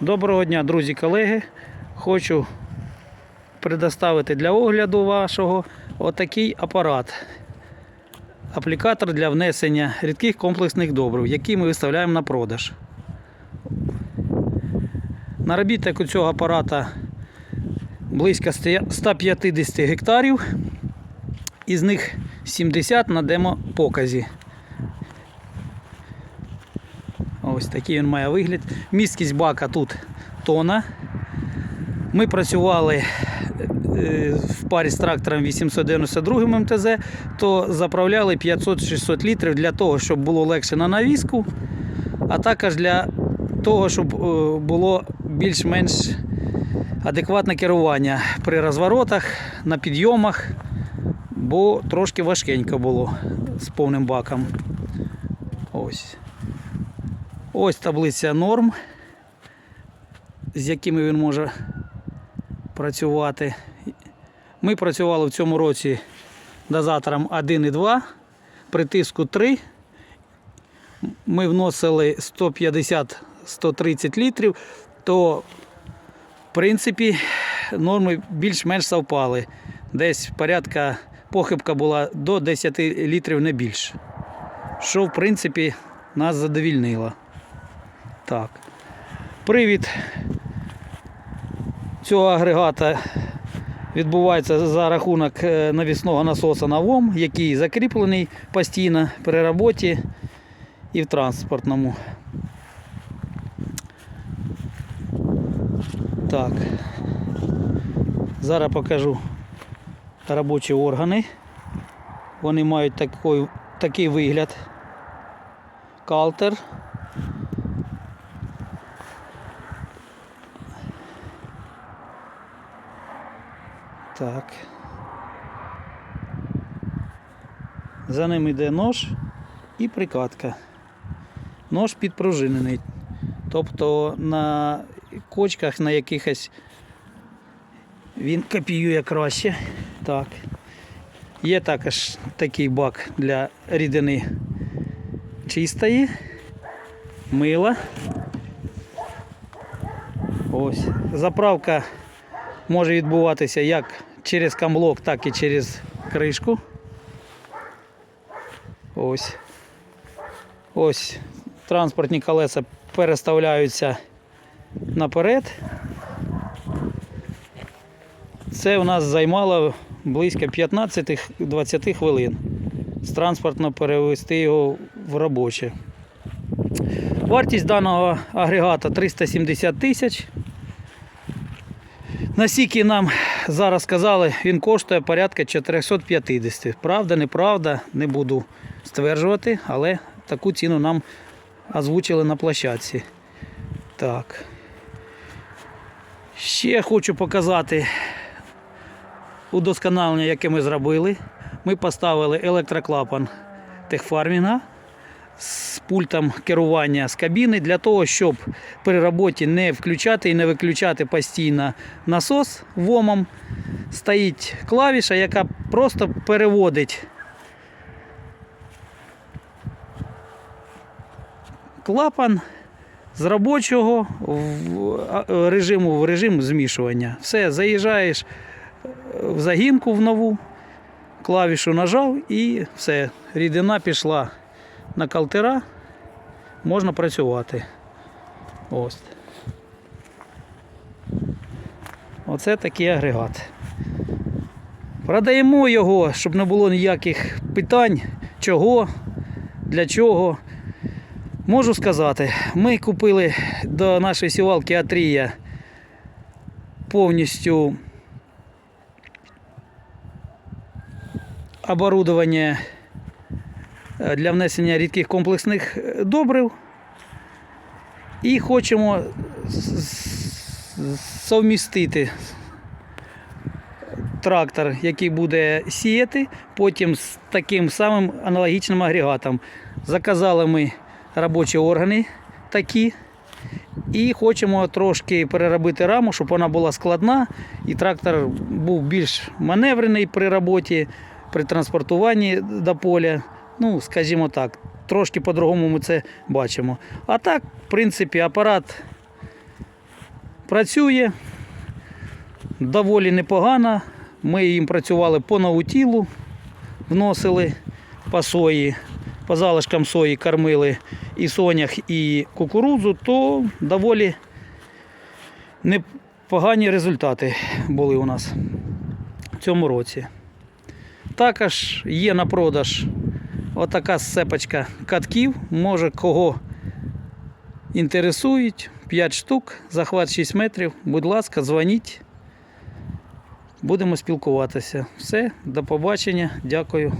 Доброго дня, друзі, колеги. Хочу предоставити для огляду вашого отакий апарат. Аплікатор для внесення рідких комплексних добрив, який ми виставляємо на продаж. Наробіток у цього апарата близько 150 гектарів, із них 70 на демопоказі. Ось такий він має вигляд. Місткість бака тут тона. Ми працювали е, в парі з трактором 892 МТЗ, то заправляли 500-600 літрів для того, щоб було легше на навіску, а також для того, щоб е, було більш-менш адекватне керування при розворотах, на підйомах, бо трошки важкенько було з повним баком. Ось. Ось таблиця норм, з якими він може працювати. Ми працювали в цьому році дозатором 1 і 2, при тиску 3. Ми вносили 150-130 літрів, то в принципі норми більш-менш совпали. Десь порядка похибка була до 10 літрів не більше. Що в принципі нас задовільнило. Так. Привід цього агрегата відбувається за рахунок е, навісного насоса на ВОМ, який закріплений постійно при роботі і в транспортному. Так. Зараз покажу робочі органи. Вони мають такий, такий вигляд. Калтер. Так. За ним йде нож і прикладка. Нож підпружинений. Тобто на кочках на якихось він копіює краще. Так. Є також такий бак для рідини чистої, мила. Ось. Заправка може відбуватися як через камлок, так і через кришку. Ось. Ось транспортні колеса переставляються наперед. Це у нас займало близько 15-20 хвилин. З транспортно перевести його в робоче. Вартість даного агрегата 370 тисяч. Наскільки нам зараз сказали, він коштує порядка 450. Правда, неправда, не буду стверджувати, але таку ціну нам озвучили на площадці. Так. Ще хочу показати удосконалення, яке ми зробили. Ми поставили електроклапан техфармінга з пультом керування з кабіни для того, щоб при роботі не включати і не виключати постійно насос вомом. Стоїть клавіша, яка просто переводить клапан з робочого режиму в режим змішування. Все, заїжджаєш в загінку в нову, клавішу нажав і все, рідина пішла на калтера, можна працювати. Ось. Оце такий агрегат. Продаємо його, щоб не було ніяких питань, чого, для чого. Можу сказати, ми купили до нашої сівалки Атрія повністю оборудовання для внесення рідких комплексних е, добрив. І хочемо совмістити трактор, який буде сіяти, потім з таким самим аналогічним агрегатом. Заказали ми робочі органи такі. І хочемо трошки переробити раму, щоб вона була складна, і трактор був більш маневрений при роботі, при транспортуванні до поля. Ну, скажімо так, трошки по-другому ми це бачимо. А так, в принципі, апарат Працює доволі непогано. Ми їм працювали по наутілу, вносили по сої, по залишкам сої кормили і сонях, і кукурудзу, то доволі непогані результати були у нас в цьому році. Також є на продаж отака сцепочка катків. Може кого інтересують. 5 штук, захват 6 метрів. Будь ласка, дзвоніть. Будемо спілкуватися. Все, до побачення. Дякую.